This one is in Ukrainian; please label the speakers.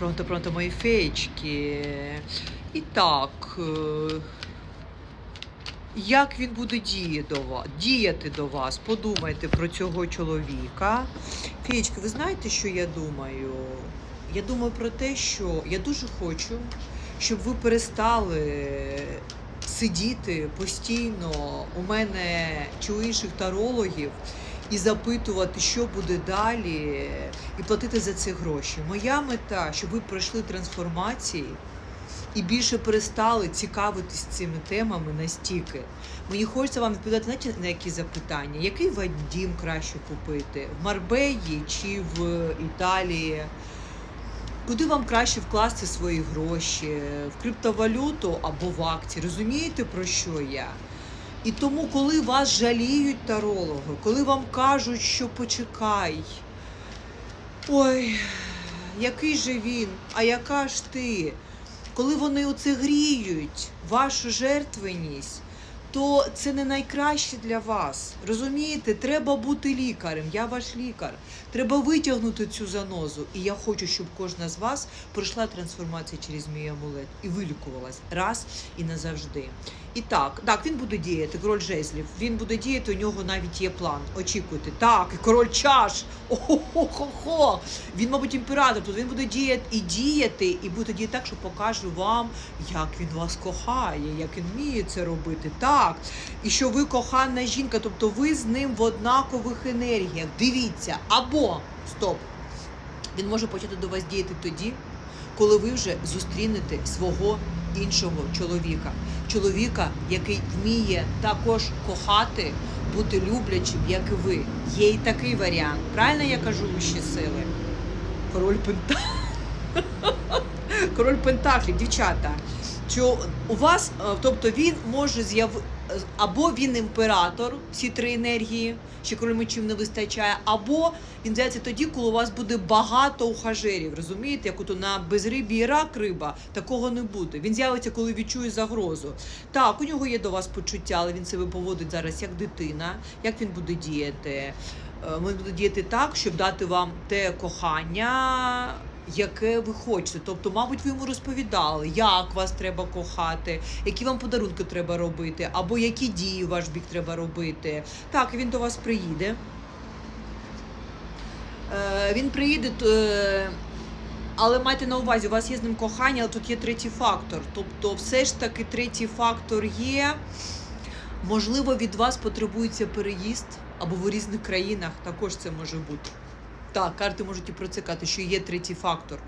Speaker 1: Пронто, пронто, мої феєчки. І так. Як він буде діяти до вас, діяти до вас? Подумайте про цього чоловіка. Феєчки, ви знаєте, що я думаю? Я думаю про те, що я дуже хочу, щоб ви перестали сидіти постійно у мене чи у інших тарологів і запитувати, що буде далі, і платити за це гроші. Моя мета, щоб ви пройшли трансформації і більше перестали цікавитись цими темами настільки. Мені хочеться вам відповідати знаєте, на які запитання. Який вам дім краще купити? В Марбеї чи в Італії? Куди вам краще вкласти свої гроші? В криптовалюту або в акції? Розумієте, про що я? І тому, коли вас жаліють тарологи, коли вам кажуть, що почекай, ой, який же він, а яка ж ти? Коли вони оце гріють, вашу жертвеність, то це не найкраще для вас. Розумієте, треба бути лікарем. Я ваш лікар. Треба витягнути цю занозу. І я хочу, щоб кожна з вас пройшла трансформацію через мій амулет і вилікувалась раз і назавжди. І так, так, він буде діяти, король жезлів. Він буде діяти, у нього навіть є план. Очікуйте. Так, і король чаш. О-хо-хо-хо-хо. Він, мабуть, імператор. Тут він буде діяти і діяти, і буде діяти так, що покаже вам, як він вас кохає, як він вміє це робити. Так. І що ви кохана жінка, тобто ви з ним в однакових енергіях. Дивіться, або стоп. Він може почати до вас діяти тоді, коли ви вже зустрінете свого іншого чоловіка. Чоловіка, який вміє також кохати, бути люблячим, як і ви. Є і такий варіант. Правильно я кажу вищі сили? Король Пента. Король Пентаклів, дівчата. Що у вас, е, тобто він може з'яв або він імператор, всі три енергії, ще мечів не вистачає, або він з'явиться тоді, коли у вас буде багато ухажерів. Розумієте, як ото на безрибі і рак риба, такого не буде. Він з'явиться, коли відчує загрозу. Так, у нього є до вас почуття, але він себе поводить зараз як дитина. Як він буде діяти? Е, Він буде діяти так, щоб дати вам те кохання. Яке ви хочете, тобто, мабуть, ви йому розповідали, як вас треба кохати, які вам подарунки треба робити, або які дії ваш бік треба робити. Так, він до вас приїде. Е, він приїде, е, але майте на увазі, у вас є з ним кохання, але тут є третій фактор. Тобто, все ж таки, третій фактор є. Можливо, від вас потребується переїзд, або в різних країнах також це може бути. Так, карти можуть і процикати, що є третій фактор.